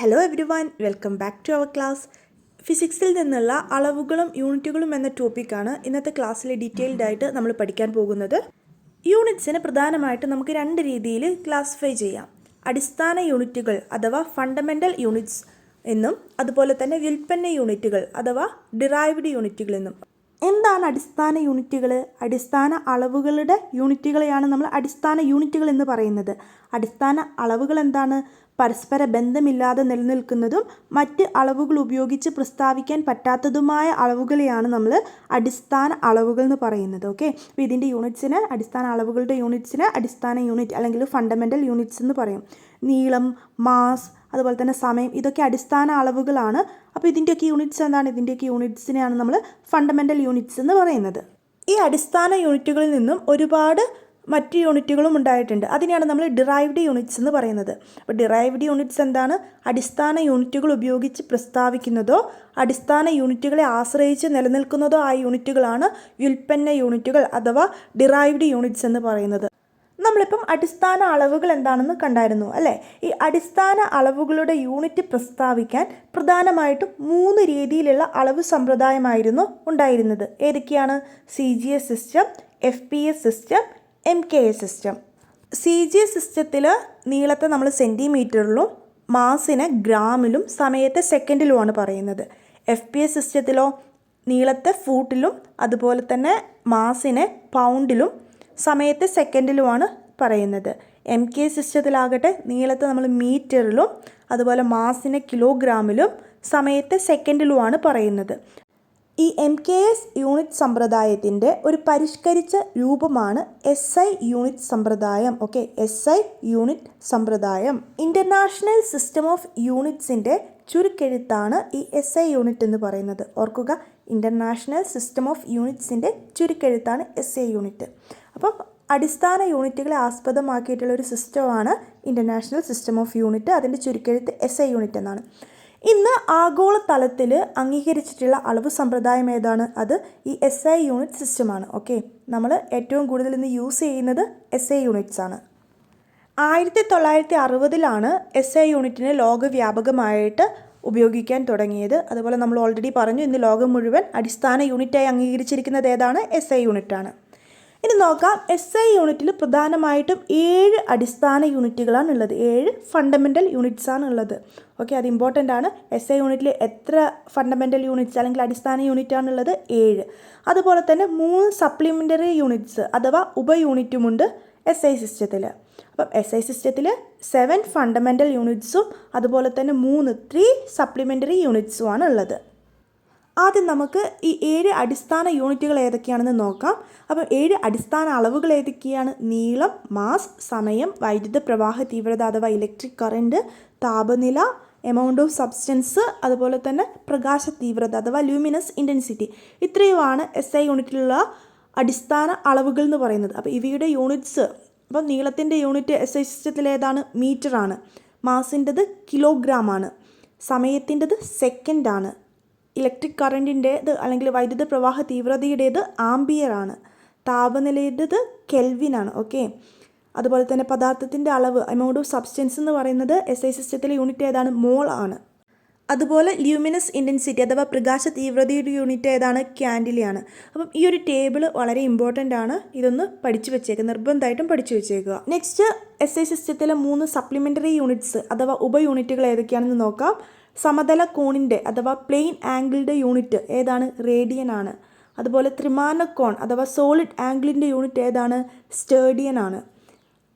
Hello everyone welcome back to our class ഫിസിക്സിൽ നിന്നുള്ള അളവുകളും യൂണിറ്റുകളും എന്ന ടോപ്പിക്കാണ് ഇന്നത്തെ ക്ലാസ്സിൽ ഡീറ്റെയിൽഡ് ആയിട്ട് നമ്മൾ പഠിക്കാൻ പോകുന്നത്. യൂണിറ്റ്സിനെ പ്രധാനമായിട്ട് നമുക്ക് രണ്ട് രീതിയിൽ ക്ലാസിഫൈ ചെയ്യാം. അടിസ്ഥാന യൂണിറ്റുകൾ അഥവാ ഫണ്ടമെന്റൽ യൂണിറ്റ്സ് എന്നും അതുപോലെ തന്നെ വ്യുൽപ്പന്ന യൂണിറ്റുകൾ അഥവാ ഡിറൈവ്ഡ് യൂണിറ്റുകൾ എന്നും. എന്താണ് അടിസ്ഥാന യൂണിറ്റുകൾ അടിസ്ഥാന അളവുകളുടെ യൂണിറ്റുകളെയാണ് നമ്മൾ അടിസ്ഥാന യൂണിറ്റുകൾ എന്ന് പറയുന്നത്. അടിസ്ഥാന അളവുകൾ എന്താണ്? പരസ്പര ബന്ധമില്ലാതെ നിലനിൽക്കുന്നതും മറ്റ് അളവുകൾ ഉപയോഗിച്ച് പ്രസ്താവിക്കാൻ പറ്റാത്തതുമായ അളവുകളെയാണ് നമ്മൾ അടിസ്ഥാന അളവുകൾ എന്ന് പറയുന്നത്. ഓക്കെ? അപ്പോൾ ഇതിന്റെ യൂണിറ്റ്സിന് അടിസ്ഥാന അളവുകളുടെ യൂണിറ്റ്സിന് അടിസ്ഥാന യൂണിറ്റ് അല്ലെങ്കിൽ ഫണ്ടമെന്റൽ യൂണിറ്റ്സ് എന്ന് പറയും. നീളം മാസ് അതുപോലെ തന്നെ സമയം ഇതൊക്കെ അടിസ്ഥാന അളവുകളാണ്. അപ്പോൾ ഇതിന്റെയൊക്കെ യൂണിറ്റ്സ് എന്താണ്? ഇതിന്റെയൊക്കെ യൂണിറ്റ്സിനെയാണ് നമ്മൾ ഫണ്ടമെന്റൽ യൂണിറ്റ്സ് എന്ന് പറയുന്നത്. ഈ അടിസ്ഥാന യൂണിറ്റുകളിൽ നിന്നും ഒരുപാട് മറ്റ് യൂണിറ്റുകളും ഉണ്ടായിട്ടുണ്ട്. അതിനെയാണ് നമ്മൾ ഡിറൈവ്ഡ് യൂണിറ്റ്സ് എന്ന് പറയുന്നത്. അപ്പോൾ ഡിറൈവ്ഡ് യൂണിറ്റ്സ് എന്താണ്? അടിസ്ഥാന യൂണിറ്റുകൾ ഉപയോഗിച്ച് പ്രസ്താവിക്കുന്നതോ അടിസ്ഥാന യൂണിറ്റുകളെ ആശ്രയിച്ച് നിലനിൽക്കുന്നതോ ആയ യൂണിറ്റുകളാണ് വ്യുൽപ്പന്ന യൂണിറ്റുകൾ അഥവാ ഡിറൈവ്ഡ് യൂണിറ്റ്സ് എന്ന് പറയുന്നത്. നമ്മളിപ്പം അടിസ്ഥാന അളവുകൾ എന്താണെന്ന് കണ്ടായിരുന്നു അല്ലേ? ഈ അടിസ്ഥാന അളവുകളുടെ യൂണിറ്റ് പ്രസ്താവിക്കാൻ പ്രധാനമായിട്ടും മൂന്ന് രീതിയിലുള്ള അളവ് സമ്പ്രദായമായിരുന്നു ഉണ്ടായിരുന്നത്. ഏതൊക്കെയാണ്? C G S system F P S system M K S system C G S സിസ്റ്റത്തിൽ നീളത്തെ നമ്മൾ സെന്റിമീറ്ററിലും മാസിനെ ഗ്രാമിലും സമയത്തെ സെക്കൻഡിലുമാണ് പറയുന്നത്. എഫ് പി എസ് സിസ്റ്റത്തിലോ നീളത്തെ ഫൂട്ടിലും അതുപോലെ തന്നെ മാസിനെ പൗണ്ടിലും സമയത്തെ സെക്കൻഡിലുമാണ് പറയുന്നത്. എം കെ സിസ്റ്റത്തിലാകട്ടെ നീളത്തെ നമ്മൾ മീറ്ററിലും അതുപോലെ മാസിനെ കിലോഗ്രാമിലും സമയത്തെ സെക്കൻഡിലുമാണ് പറയുന്നത്. ഈ എം കെ എസ് യൂണിറ്റ് സമ്പ്രദായത്തിന്റെ ഒരു പരിഷ്കരിച്ച രൂപമാണ് എസ് ഐ യൂണിറ്റ് സമ്പ്രദായം. ഓക്കെ എസ് ഐ യൂണിറ്റ് സമ്പ്രദായം. ഇന്റർനാഷണൽ സിസ്റ്റം ഓഫ് യൂണിറ്റ്സിന്റെ ചുരുക്കെഴുത്താണ് ഈ എസ് ഐ യൂണിറ്റ് എന്ന് പറയുന്നത്. ഓർക്കുക ഇന്റർനാഷണൽ സിസ്റ്റം ഓഫ് യൂണിറ്റ്സിന്റെ ചുരുക്കെഴുത്താണ് എസ് ഐ യൂണിറ്റ്. അപ്പം അടിസ്ഥാന യൂണിറ്റുകളെ ആസ്പദമാക്കിയിട്ടുള്ള ഒരു സിസ്റ്റമാണ് ഇന്റർനാഷണൽ സിസ്റ്റം ഓഫ് യൂണിറ്റ്. അതിന്റെ ചുരുക്കെഴുത്ത് എസ് ഐ യൂണിറ്റ് എന്നാണ്. ഇന്ന് ആഗോള തലത്തിൽ അംഗീകരിച്ചിട്ടുള്ള അളവ് സമ്പ്രദായം ഏതാണ്? അത് ഈ എസ് ഐ യൂണിറ്റ് സിസ്റ്റമാണ്. ഓക്കെ. നമ്മൾ ഏറ്റവും കൂടുതൽ ഇന്ന് യൂസ് ചെയ്യുന്നത് എസ് ഐ യൂണിറ്റ്സ് ആണ്. ആയിരത്തി തൊള്ളായിരത്തി അറുപതിലാണ് എസ് ഐ യൂണിറ്റിനെ ലോകവ്യാപകമായിട്ട് ഉപയോഗിക്കാൻ തുടങ്ങിയത്. അതുപോലെ നമ്മൾ ഓൾറെഡി പറഞ്ഞു ഇന്ന് ലോകം മുഴുവൻ അടിസ്ഥാന യൂണിറ്റായി അംഗീകരിച്ചിരിക്കുന്നത് ഏതാണ്? എസ് ഐ യൂണിറ്റാണ്. ഇനി നോക്കാം എസ് ഐ യൂണിറ്റിൽ പ്രധാനമായിട്ടും ഏഴ് അടിസ്ഥാന യൂണിറ്റുകളാണ് ഉള്ളത് ഏഴ് ഫണ്ടമെന്റൽ യൂണിറ്റ്സ് ആണ് ഉള്ളത് ഓക്കെ അത് ഇമ്പോർട്ടന്റ് ആണ്. എസ് ഐ യൂണിറ്റിൽ എത്ര ഫണ്ടമെന്റൽ യൂണിറ്റ്സ് അല്ലെങ്കിൽ അടിസ്ഥാന യൂണിറ്റ് ആണുള്ളത് ഏഴ്. അതുപോലെ തന്നെ മൂന്ന് സപ്ലിമെന്ററി യൂണിറ്റ്സ് അഥവാ ഉപ യൂണിറ്റുമുണ്ട് എസ് ഐ സിസ്റ്റത്തിൽ അപ്പം എസ് ഐ സിസ്റ്റത്തിൽ സെവൻ ഫണ്ടമെന്റൽ യൂണിറ്റ്സും അതുപോലെ തന്നെ മൂന്ന് ത്രീ സപ്ലിമെന്ററി യൂണിറ്റ്സുമാണ് ഉള്ളത് ആദ്യം നമുക്ക് ഈ ഏഴ് അടിസ്ഥാന യൂണിറ്റുകൾ ഏതൊക്കെയാണെന്ന് നോക്കാം. അപ്പം ഏഴ് അടിസ്ഥാന അളവുകൾ ഏതൊക്കെയാണ്? നീളം മാസ് സമയം വൈദ്യുത പ്രവാഹ തീവ്രത അഥവാ ഇലക്ട്രിക് കറന്റ് താപനില എമൗണ്ട് ഓഫ് സബ്സ്റ്റൻസ് അതുപോലെ തന്നെ പ്രകാശ തീവ്രത അഥവാ ലൂമിനസ് ഇന്റൻസിറ്റി ഇത്രയുമാണ് എസ് ഐ യൂണിറ്റിലുള്ള അടിസ്ഥാന അളവുകൾ എന്ന് പറയുന്നത്. അപ്പോൾ ഇവയുടെ യൂണിറ്റ്സ് അപ്പം നീളത്തിന്റെ യൂണിറ്റ് എസ് ഐ സിസ്റ്റത്തിൽ ഏതാണ്? മീറ്ററാണ്. മാസിന്റെത് കിലോഗ്രാം ആണ്. സമയത്തിന്റെത് സെക്കൻഡാണ് ഇലക്ട്രിക് കറന്റിന്റേത് അല്ലെങ്കിൽ വൈദ്യുത പ്രവാഹ തീവ്രതയുടേത് ആംബിയർ ആണ്. താപനിലയുടേത് കെൽവിനാണ് ഓക്കെ? അതുപോലെ തന്നെ പദാർത്ഥത്തിന്റെ അളവ് എമൗണ്ട് ഓഫ് സബ്സ്റ്റൻസ് എന്ന് പറയുന്നത് എസ് ഐ സിസ്റ്റത്തിലെ യൂണിറ്റ് ഏതാണ്? മോൾ ആണ്. അതുപോലെ ല്യൂമിനസ് ഇന്റൻസിറ്റി അഥവാ പ്രകാശ തീവ്രതയുടെ യൂണിറ്റ് ഏതാണ്? ക്യാൻഡിലിയാണ് അപ്പം ഈ ഒരു ടേബിൾ വളരെ ഇമ്പോർട്ടന്റ് ആണ്. ഇതൊന്ന് പഠിച്ചു വെച്ചേക്കുക നിർബന്ധമായിട്ടും പഠിച്ചു വെച്ചേക്കുക. നെക്സ്റ്റ് എസ് ഐ സിസ്റ്റത്തിലെ മൂന്ന് സപ്ലിമെന്ററി യൂണിറ്റ്സ് അഥവാ ഉപ യൂണിറ്റുകൾ ഏതൊക്കെയാണെന്ന് നോക്കാം. സമതല കോണിന്റെ അഥവാ പ്ലെയിൻ ആംഗിളിന്റെ യൂണിറ്റ് ഏതാണ്? റേഡിയൻ ആണ് അതുപോലെ ത്രിമാന കോൺ അഥവാ സോളിഡ് ആംഗിളിന്റെ യൂണിറ്റ് ഏതാണ്? സ്റ്റേഡിയൻ ആണ്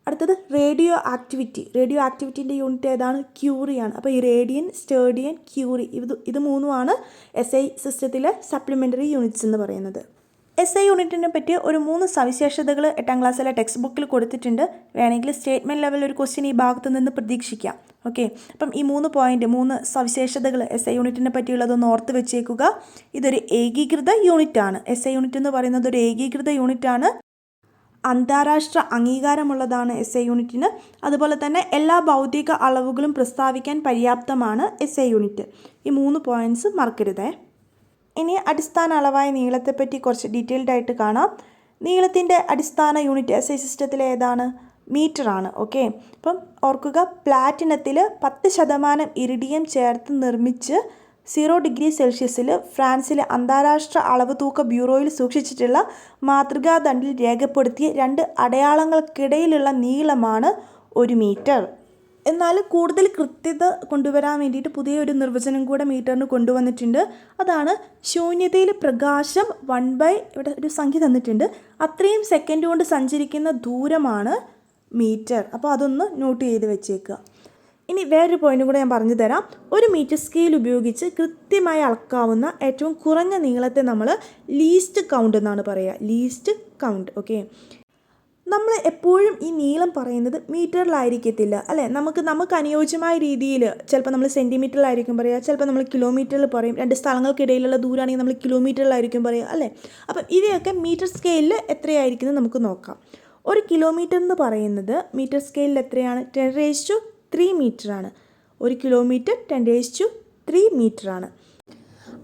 അടുത്തത് റേഡിയോ ആക്ടിവിറ്റി. റേഡിയോ ആക്ടിവിറ്റീന്റെ യൂണിറ്റ് ഏതാണ്? ക്യൂറിയാണ്. അപ്പോൾ ഈ റേഡിയൻ സ്റ്റേഡിയൻ ക്യൂറി ഇത് ഇത് മൂന്നുമാണ് എസ് ഐ സിസ്റ്റത്തിലെ സപ്ലിമെന്ററി യൂണിറ്റ്സ് എന്ന് പറയുന്നത്. എസ് ഐ യൂണിറ്റിനെ പറ്റി ഒരു മൂന്ന് സവിശേഷതകൾ എട്ടാം ക്ലാസ്സിലെ ടെക്സ്റ്റ് ബുക്കിൽ കൊടുത്തിട്ടുണ്ട്. വേണമെങ്കിൽ സ്റ്റേറ്റ്മെന്റ് ലെവൽ ഒരു ക്വസ്റ്റ്യൻ ഈ ഭാഗത്തു നിന്ന് പ്രതീക്ഷിക്കാം. ഓക്കെ? അപ്പം ഈ മൂന്ന് പോയിന്റ് മൂന്ന് സവിശേഷതകൾ എസ് ഐ യൂണിറ്റിനെ പറ്റിയുള്ളതൊന്ന് ഓർത്ത് വെച്ചേക്കുക. ഇതൊരു ഏകീകൃത യൂണിറ്റ് ആണ് എസ് ഐ യൂണിറ്റ് എന്ന് പറയുന്നത് ഒരു ഏകീകൃത യൂണിറ്റ് ആണ് അന്താരാഷ്ട്ര അംഗീകാരമുള്ളതാണ് എസ് ഐ യൂണിറ്റിന്. അതുപോലെ തന്നെ എല്ലാ ഭൗതിക അളവുകളും പ്രസ്താവിക്കാൻ പര്യാപ്തമാണ് എസ് ഐ യൂണിറ്റ്. ഈ മൂന്ന് പോയിന്റ്സ് മറക്കരുതേ. ഇനി അടിസ്ഥാന അളവായ നീളത്തെപ്പറ്റി കുറച്ച് ഡീറ്റെയിൽഡ് ആയിട്ട് കാണാം. നീളത്തിന്റെ അടിസ്ഥാന യൂണിറ്റ് എസ് ഐ സിസ്റ്റത്തിലെ ഏതാണ്? മീറ്ററാണ് ഓക്കെ അപ്പം ഓർക്കുക പ്ലാറ്റിനത്തിൽ പത്ത് ശതമാനം ഇറിഡിയം ചേർത്ത് നിർമ്മിച്ച് സീറോ ഡിഗ്രി സെൽഷ്യസിൽ ഫ്രാൻസിലെ അന്താരാഷ്ട്ര അളവ് തൂക്ക ബ്യൂറോയിൽ സൂക്ഷിച്ചിട്ടുള്ള മാതൃകാ ദണ്ഡിൽ രേഖപ്പെടുത്തിയ രണ്ട് അടയാളങ്ങൾക്കിടയിലുള്ള നീളമാണ് ഒരു മീറ്റർ എന്നാൽ കൂടുതൽ കൃത്യത കൊണ്ടുവരാൻ വേണ്ടിയിട്ട് പുതിയൊരു നിർവചനം കൂടെ മീറ്ററിന് കൊണ്ടുവന്നിട്ടുണ്ട്. അതാണ് ശൂന്യതയിൽ പ്രകാശം വൺ ബൈ ഇവിടെ ഒരു സംഖ്യ തന്നിട്ടുണ്ട്. അത്രയും സെക്കൻഡ് കൊണ്ട് സഞ്ചരിക്കുന്ന ദൂരമാണ് മീറ്റർ അപ്പോൾ അതൊന്ന് നോട്ട് ചെയ്ത് വെച്ചേക്കുക. ഇനി വേറൊരു പോയിന്റ് കൂടെ ഞാൻ പറഞ്ഞു തരാം. ഒരു മീറ്റർ സ്കെയിൽ ഉപയോഗിച്ച് കൃത്യമായി അളക്കാവുന്ന ഏറ്റവും കുറഞ്ഞ നീളത്തെ നമ്മൾ ലീസ്റ്റ് കൗണ്ട് എന്നാണ് പറയുക. ലീസ്റ്റ് കൗണ്ട് ഓക്കെ നമ്മൾ എപ്പോഴും ഈ നീളം പറയുന്നത് മീറ്ററിലായിരിക്കത്തില്ല അല്ലേ? നമുക്ക് നമുക്ക് അനുയോജ്യമായ രീതിയിൽ ചിലപ്പോൾ നമ്മൾ സെന്റിമീറ്ററിലായിരിക്കും പറയുക ചിലപ്പോൾ നമ്മൾ കിലോമീറ്ററിൽ പറയും രണ്ട് സ്ഥലങ്ങൾക്കിടയിലുള്ള ദൂരമാണെങ്കിൽ നമ്മൾ കിലോമീറ്ററിലായിരിക്കും പറയുക അല്ലേ? അപ്പം ഇവയൊക്കെ മീറ്റർ സ്കെയിലിൽ എത്രയായിരിക്കുന്നത് നമുക്ക് നോക്കാം. ഒരു കിലോമീറ്റർ എന്ന് പറയുന്നത് മീറ്റർ സ്കെയിലിൽ എത്രയാണ്? ടെൻ റേസ് ടു ത്രീ മീറ്ററാണ്. ഒരു kilometre ten raise to three മീറ്ററാണ്.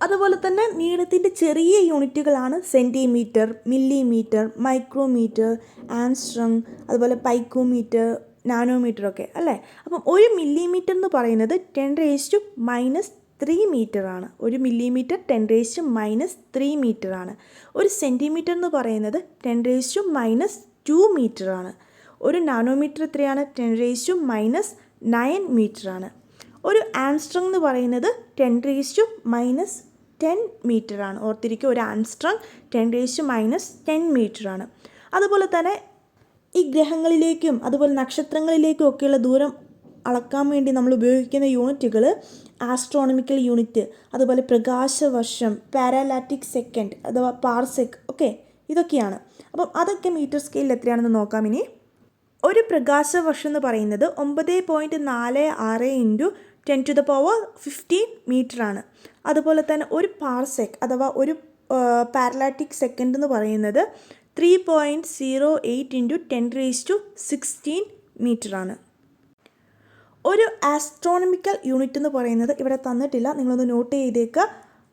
അതുപോലെ തന്നെ നീളത്തിന്റെ ചെറിയ യൂണിറ്റുകളാണ് സെന്റിമീറ്റർ മില്ലിമീറ്റർ മൈക്രോമീറ്റർ ആംസ്ട്രങ് അതുപോലെ പൈക്കോമീറ്റർ നാനോമീറ്റർ ഒക്കെ അല്ലേ? അപ്പം ഒരു മില്ലിമീറ്റർ എന്ന് പറയുന്നത് ten raise to minus three metre ആണ്. ഒരു millimetre ten raise to minus three metre ആണ്. ഒരു സെന്റിമീറ്റർ എന്ന് പറയുന്നത് ten raise to minus two ആണ്. ഒരു നാനോമീറ്റർ എത്രയാണ്? Ten raise to minus nine metre ആണ്. ഒരു ആംസ്ട്രങ് എന്ന് പറയുന്നത് ten raise to minus ten metre ആണ് ഓർത്തിരിക്കുക ഒരു angstrom ten raise minus ten metre ആണ് അതുപോലെ തന്നെ ഈ ഗ്രഹങ്ങളിലേക്കും അതുപോലെ നക്ഷത്രങ്ങളിലേക്കും ഒക്കെയുള്ള ദൂരം അളക്കാൻ വേണ്ടി നമ്മൾ ഉപയോഗിക്കുന്ന യൂണിറ്റുകൾ ആസ്ട്രോണമിക്കൽ യൂണിറ്റ് അതുപോലെ പ്രകാശവർഷം പാരാലാറ്റിക് സെക്കൻഡ് അഥവാ പാർസെക് ഒക്കെ ഇതൊക്കെയാണ്. അപ്പം അതൊക്കെ മീറ്റർ സ്കെയിലിൽ എത്രയാണെന്ന് നോക്കാം ഇനി. ഒരു പ്രകാശവർഷം എന്ന് പറയുന്നത് ഒമ്പത് പോയിന്റ് നാല് ആറ് into ten to the power fifteen metre ആണ്. അതുപോലെ തന്നെ ഒരു പാർസെക് അഥവാ ഒരു പാരലാറ്റിക് സെക്കൻഡ് എന്ന് പറയുന്നത് three point zero eight into ten raise to sixteen metre ആണ്. ഒരു ആസ്ട്രോണമിക്കൽ യൂണിറ്റ് എന്ന് പറയുന്നത് ഇവിടെ തന്നിട്ടില്ല. നിങ്ങളൊന്ന് നോട്ട് ചെയ്തേക്കുക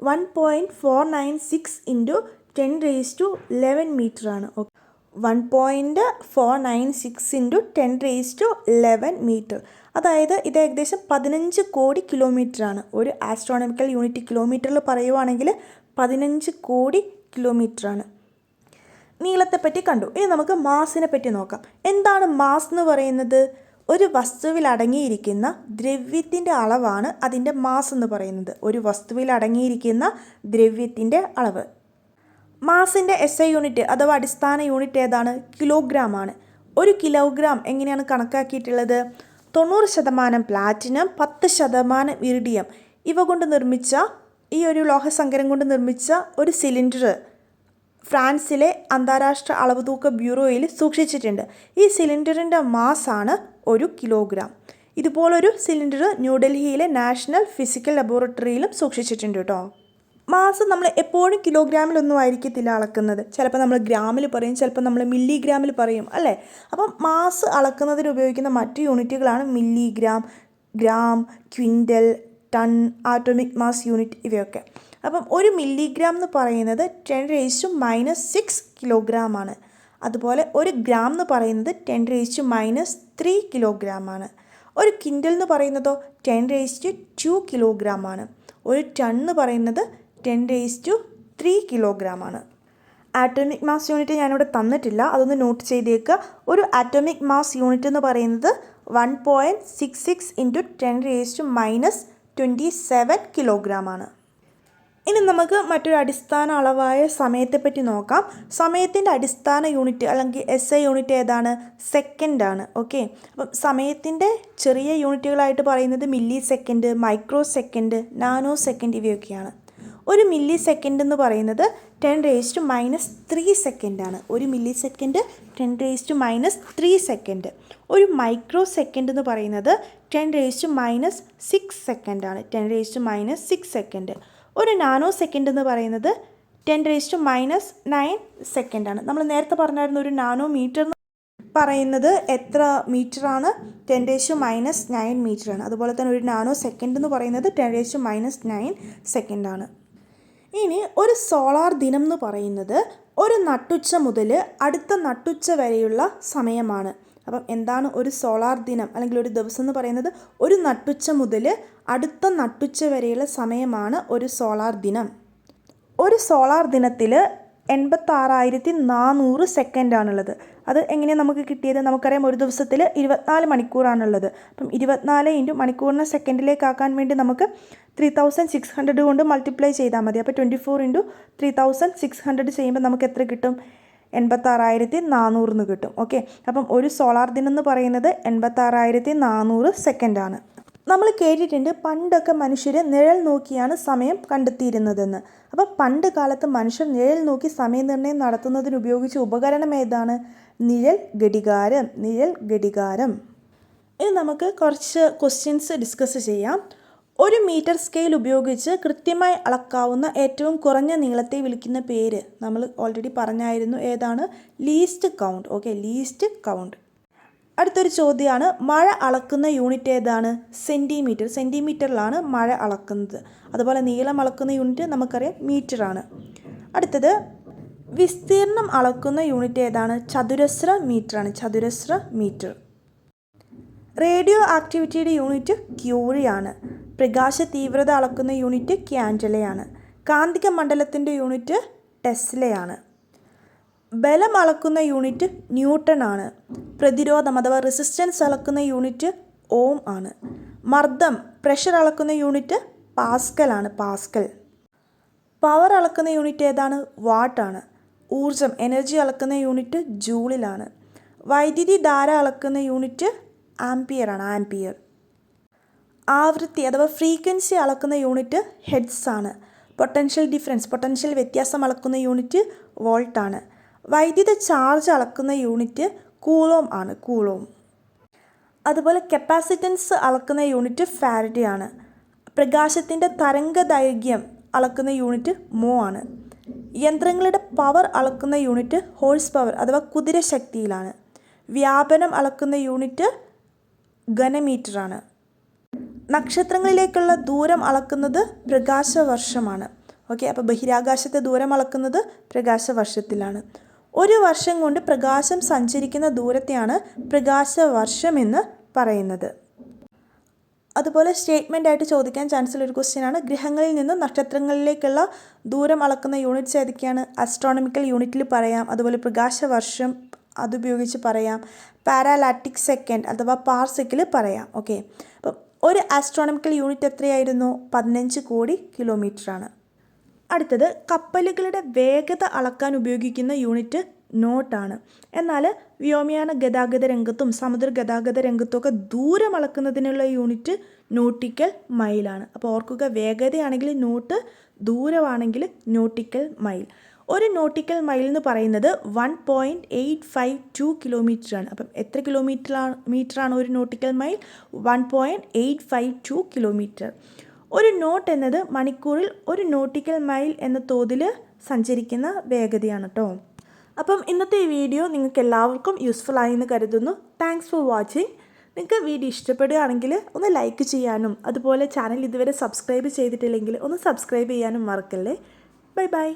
one point four nine six into ten raise to eleven metre ആണ്. Okay one point four nine six into ten raise to eleven metre അതായത് ഇത് ഏകദേശം പതിനഞ്ച് കോടി കിലോമീറ്റർ ആണ്. ഒരു ആസ്ട്രോണമിക്കൽ യൂണിറ്റ് കിലോമീറ്ററിൽ പറയുവാണെങ്കിൽ പതിനഞ്ച് കോടി കിലോമീറ്റർ ആണ്. നീളത്തെപ്പറ്റി കണ്ടു. ഇനി നമുക്ക് മാസിനെ പറ്റി നോക്കാം. എന്താണ് മാസ് എന്ന് പറയുന്നത്? ഒരു വസ്തുവിൽ അടങ്ങിയിരിക്കുന്ന ദ്രവ്യത്തിന്റെ അളവാണ് അതിന്റെ മാസ് എന്ന് പറയുന്നത്. ഒരു വസ്തുവിൽ അടങ്ങിയിരിക്കുന്ന ദ്രവ്യത്തിന്റെ അളവ്. മാസിന്റെ എസ് ഐ യൂണിറ്റ് അഥവാ അടിസ്ഥാന യൂണിറ്റ് ഏതാണ്? കിലോഗ്രാം ആണ് ഒരു കിലോഗ്രാം എങ്ങനെയാണ് കണക്കാക്കിയിട്ടുള്ളത്? തൊണ്ണൂറ് ശതമാനം പ്ലാറ്റിനം പത്ത് ശതമാനം ഇറിഡിയം. ഇവ കൊണ്ട് നിർമ്മിച്ച ഈ ഒരു ലോഹസങ്കരം കൊണ്ട് നിർമ്മിച്ച ഒരു സിലിണ്ടർ ഫ്രാൻസിലെ അന്താരാഷ്ട്ര അളവ് തൂക്ക ബ്യൂറോയിൽ സൂക്ഷിച്ചിട്ടുണ്ട്. ഈ സിലിണ്ടറിന്റെ മാസാണ് ഒരു കിലോഗ്രാം. ഇതുപോലൊരു സിലിണ്ടർ ന്യൂഡൽഹിയിലെ നാഷണൽ ഫിസിക്കൽ ലബോറട്ടറിയിലും സൂക്ഷിച്ചിട്ടുണ്ട് കേട്ടോ മാസം നമ്മൾ എപ്പോഴും കിലോഗ്രാമിലൊന്നും ആയിരിക്കത്തില്ല അളക്കുന്നത്. ചിലപ്പോൾ നമ്മൾ ഗ്രാമിൽ പറയും ചിലപ്പോൾ നമ്മൾ മില്ലിഗ്രാമിൽ പറയും അല്ലേ? അപ്പം മാസ് അളക്കുന്നതിന് ഉപയോഗിക്കുന്ന മറ്റ് യൂണിറ്റുകളാണ് milligram gram quintal ton atomic mass unit ഇവയൊക്കെ. അപ്പം ഒരു മില്ലിഗ്രാം എന്ന് പറയുന്നത് ten raise to minus six kilogram ആണ്. അതുപോലെ ഒരു ഗ്രാം എന്ന് പറയുന്നത് ten raise to minus three kilogram ആണ്. ഒരു കിൻഡൽ എന്ന് പറയുന്നതോ ten raise to two kilogram ആണ്. ഒരു ടൺ എന്ന് പറയുന്നത് ten raise to three kilogram ആണ്. ആറ്റോമിക് മാസ് യൂണിറ്റ് ഞാനിവിടെ തന്നിട്ടില്ല. അതൊന്ന് നോട്ട് ചെയ്തേക്കുക ഒരു ആറ്റോമിക് മാസ് യൂണിറ്റ് എന്ന് പറയുന്നത് one point six six into ten raise to minus twenty seven kilogram ആണ്. ഇനി നമുക്ക് മറ്റൊരു അടിസ്ഥാന അളവായ സമയത്തെപ്പറ്റി നോക്കാം. സമയത്തിന്റെ അടിസ്ഥാന യൂണിറ്റ് അല്ലെങ്കിൽ എസ് ഐ യൂണിറ്റ് ഏതാണ്? സെക്കൻഡ് ആണ്. ഓക്കെ അപ്പം സമയത്തിന്റെ ചെറിയ യൂണിറ്റുകളായിട്ട് പറയുന്നത് millisecond microsecond nanosecond ഇവയൊക്കെയാണ്. ഒരു മില്ലി സെക്കൻഡ് എന്ന് പറയുന്നത് ten raise to minus three സെക്കൻഡാണ് ഒരു millisecond ten raise to minus three second ഒരു മൈക്രോ സെക്കൻഡ് എന്ന് പറയുന്നത് ten raise to minus six സെക്കൻഡാണ് ten raise to minus six second ഒരു nanosecond എന്ന് പറയുന്നത് ten raise to minus nine സെക്കൻഡാണ് നമ്മൾ നേരത്തെ പറഞ്ഞായിരുന്നു ഒരു നാനോ മീറ്റർ എന്ന് പറയുന്നത് എത്ര മീറ്ററാണ് ten raise to minus nine മീറ്ററാണ് അതുപോലെ തന്നെ ഒരു നാനോ സെക്കൻഡ് എന്ന് പറയുന്നത് ten raise to minus nine സെക്കൻഡാണ് ഇനി ഒരു സോളാർ ദിനം എന്ന് പറയുന്നത് ഒരു നട്ടുച്ച മുതൽ അടുത്ത നട്ടുച്ച വരെയുള്ള സമയമാണ്. അപ്പം എന്താണ് ഒരു സോളാർ ദിനം? അല്ലെങ്കിൽ ഒരു ദിവസം എന്ന് പറയുന്നത് ഒരു നട്ടുച്ച മുതൽ അടുത്ത നട്ടുച്ച വരെയുള്ള സമയമാണ് ഒരു സോളാർ ദിനം. ഒരു സോളാർ ദിനത്തിൽ എൺപത്താറായിരത്തി നാനൂറ് സെക്കൻഡാണുള്ളത്. അത് എങ്ങനെയാണ് നമുക്ക് കിട്ടിയത്? നമുക്കറിയാം ഒരു ദിവസത്തിൽ ഇരുപത്തിനാല് മണിക്കൂറാണുള്ളത്. അപ്പം ഇരുപത്തിനാല് ഇന്റു മണിക്കൂറിനെ സെക്കൻഡിലേക്കാക്കാൻ വേണ്ടി നമുക്ക് ത്രീ തൗസൻഡ് സിക്സ് ഹൺഡ്രഡ് കൊണ്ട് മൾട്ടിപ്ലൈ ചെയ്താൽ മതി. അപ്പോൾ twenty four into three thousand six hundred ചെയ്യുമ്പോൾ നമുക്ക് എത്ര കിട്ടും? എൺപത്താറായിരത്തി നാനൂറിന് കിട്ടും. ഓക്കെ? അപ്പം ഒരു സോളാർ ദിനം എന്ന് പറയുന്നത് എൺപത്താറായിരത്തി നാനൂറ് സെക്കൻഡാണ് നമ്മൾ കേട്ടിട്ടുണ്ട് പണ്ടൊക്കെ മനുഷ്യർ നിഴൽ നോക്കിയാണ് സമയം കണ്ടെത്തിയിരുന്നതെന്ന്. അപ്പോൾ പണ്ട് കാലത്ത് മനുഷ്യർ നിഴൽ നോക്കി സമയനിർണയം നടത്തുന്നതിന് ഉപയോഗിച്ച ഉപകരണം ഏതാണ്? നിഴൽ ഘടികാരം നിഴൽ ഘടികാരം. ഇനി നമുക്ക് കുറച്ച് ക്വസ്റ്റ്യൻസ് ഡിസ്കസ് ചെയ്യാം. ഒരു മീറ്റർ സ്കെയിൽ ഉപയോഗിച്ച് കൃത്യമായി അളക്കാവുന്ന ഏറ്റവും കുറഞ്ഞ നീളത്തെ വിളിക്കുന്ന പേര് നമ്മൾ ഓൾറെഡി പറഞ്ഞായിരുന്നു. ഏതാണ്? Least count okay least count അടുത്തൊരു ചോദ്യമാണ് മഴ അളക്കുന്ന യൂണിറ്റ് ഏതാണ്? സെന്റിമീറ്റർ സെന്റിമീറ്ററിലാണ് മഴ അളക്കുന്നത്. അതുപോലെ നീളം അളക്കുന്ന യൂണിറ്റ് നമുക്കറിയാം മീറ്ററാണ്. അടുത്തത് വിസ്തീർണം അളക്കുന്ന യൂണിറ്റ് ഏതാണ്? ചതുരശ്ര മീറ്ററാണ്. ചതുരശ്ര മീറ്റർ. റേഡിയോ ആക്ടിവിറ്റിയുടെ യൂണിറ്റ് ക്യൂറിയാണ്. പ്രകാശ തീവ്രത അളക്കുന്ന യൂണിറ്റ് ക്യാൻഡലയാണ്. കാന്തിക മണ്ഡലത്തിന്റെ യൂണിറ്റ് ടെസ്ലയാണ്. ബലം അളക്കുന്ന യൂണിറ്റ് ന്യൂട്ടൺ ആണ്. പ്രതിരോധം അഥവാ റെസിസ്റ്റൻസ് അളക്കുന്ന യൂണിറ്റ് ഓം ആണ്. മർദ്ദം പ്രഷർ അളക്കുന്ന യൂണിറ്റ് പാസ്കൽ ആണ് പാസ്കൽ. പവർ അളക്കുന്ന യൂണിറ്റ് ഏതാണ്? വാട്ടാണ് ഊർജം എനർജി അളക്കുന്ന യൂണിറ്റ് ജൂളിലാണ് വൈദ്യുതി ധാര അളക്കുന്ന യൂണിറ്റ് ആംപിയർ ആണ് ആംപിയർ. ആവൃത്തി അഥവാ ഫ്രീക്വൻസി അളക്കുന്ന യൂണിറ്റ് ഹെഡ്സ് ആണ്. പൊട്ടൻഷ്യൽ ഡിഫറൻസ് പൊട്ടൻഷ്യൽ വ്യത്യാസം അളക്കുന്ന യൂണിറ്റ് വോൾട്ട് ആണ്. വൈദ്യുത ചാർജ് അളക്കുന്ന യൂണിറ്റ് കൂളോം ആണ് കൂളോം അതുപോലെ കപ്പാസിറ്റൻസ് അളക്കുന്ന യൂണിറ്റ് ഫാരഡി ആണ്. പ്രകാശത്തിന്റെ തരംഗ ദൈർഘ്യം അളക്കുന്ന യൂണിറ്റ് മോ ആണ്. യന്ത്രങ്ങളുടെ പവർ അളക്കുന്ന യൂണിറ്റ് ഹോഴ്സ് പവർ അഥവാ കുതിരശക്തിയിലാണ് വ്യാപനം അളക്കുന്ന യൂണിറ്റ് ഘനമീറ്ററാണ് നക്ഷത്രങ്ങളിലേക്കുള്ള ദൂരം അളക്കുന്നത് പ്രകാശവർഷമാണ്. ഓക്കെ അപ്പോൾ ബഹിരാകാശത്തെ ദൂരം അളക്കുന്നത് പ്രകാശവർഷത്തിലാണ്. ഒരു വർഷം കൊണ്ട് പ്രകാശം സഞ്ചരിക്കുന്ന ദൂരത്തെയാണ് പ്രകാശവർഷം എന്ന് പറയുന്നത്. അതുപോലെ സ്റ്റേറ്റ്മെന്റ് ആയിട്ട് ചോദിക്കാൻ ചാൻസ് ഉള്ള ഒരു ക്വസ്റ്റ്യൻ ആണ്. ഗ്രഹങ്ങളിൽ നിന്ന് നക്ഷത്രങ്ങളിലേക്കുള്ള ദൂരം അളക്കുന്ന യൂണിറ്റ്സ് ഏതൊക്കെയാണ്? അസ്ട്രോണമിക്കൽ യൂണിറ്റിൽ പറയാം. അതുപോലെ പ്രകാശവർഷം അതുപയോഗിച്ച് പറയാം. പാരാലാറ്റിക് സെക്കൻഡ് അഥവാ പാർസെക്കിൽ പറയാം. ഓക്കെ അപ്പം ഒരു ആസ്ട്രോണമിക്കൽ യൂണിറ്റ് എത്രയായിരുന്നു? പതിനഞ്ച് കോടി കിലോമീറ്ററാണ് അടുത്തത് കപ്പലുകളുടെ വേഗത അളക്കാൻ ഉപയോഗിക്കുന്ന യൂണിറ്റ് നോട്ടാണ് എന്നാൽ വ്യോമയാന ഗതാഗത രംഗത്തും സമുദ്ര ഗതാഗത രംഗത്തുമൊക്കെ ദൂരം അളക്കുന്നതിനുള്ള യൂണിറ്റ് നോട്ടിക്കൽ മൈലാണ് അപ്പോൾ ഓർക്കുക വേഗതയാണെങ്കിൽ നോട്ട് ദൂരമാണെങ്കിൽ നോട്ടിക്കൽ മൈൽ. ഒരു നോട്ടിക്കൽ മൈൽ എന്ന് പറയുന്നത് one point eight five two കിലോമീറ്ററാണ് അപ്പം എത്ര കിലോമീറ്ററാണ് മീറ്ററാണ് ഒരു nautical mile? One point eight five two kilometre ഒരു നോട്ട് എന്നത് മണിക്കൂറിൽ ഒരു നോട്ടിക്കൽ മൈൽ എന്ന തോതിൽ സഞ്ചരിക്കുന്ന വേഗതയാണ് കേട്ടോ അപ്പം ഇന്നത്തെ ഈ വീഡിയോ നിങ്ങൾക്ക് എല്ലാവർക്കും യൂസ്ഫുൾ ആയി എന്ന് കരുതുന്നു. താങ്ക്സ് ഫോർ വാച്ചിങ് നിങ്ങൾക്ക് വീഡിയോ ഇഷ്ടപ്പെടുകയാണെങ്കിൽ ഒന്ന് ലൈക്ക് ചെയ്യാനും അതുപോലെ ചാനൽ ഇതുവരെ സബ്സ്ക്രൈബ് ചെയ്തിട്ടില്ലെങ്കിൽ ഒന്ന് സബ്സ്ക്രൈബ് ചെയ്യാനും മറക്കല്ലേ. Bye bye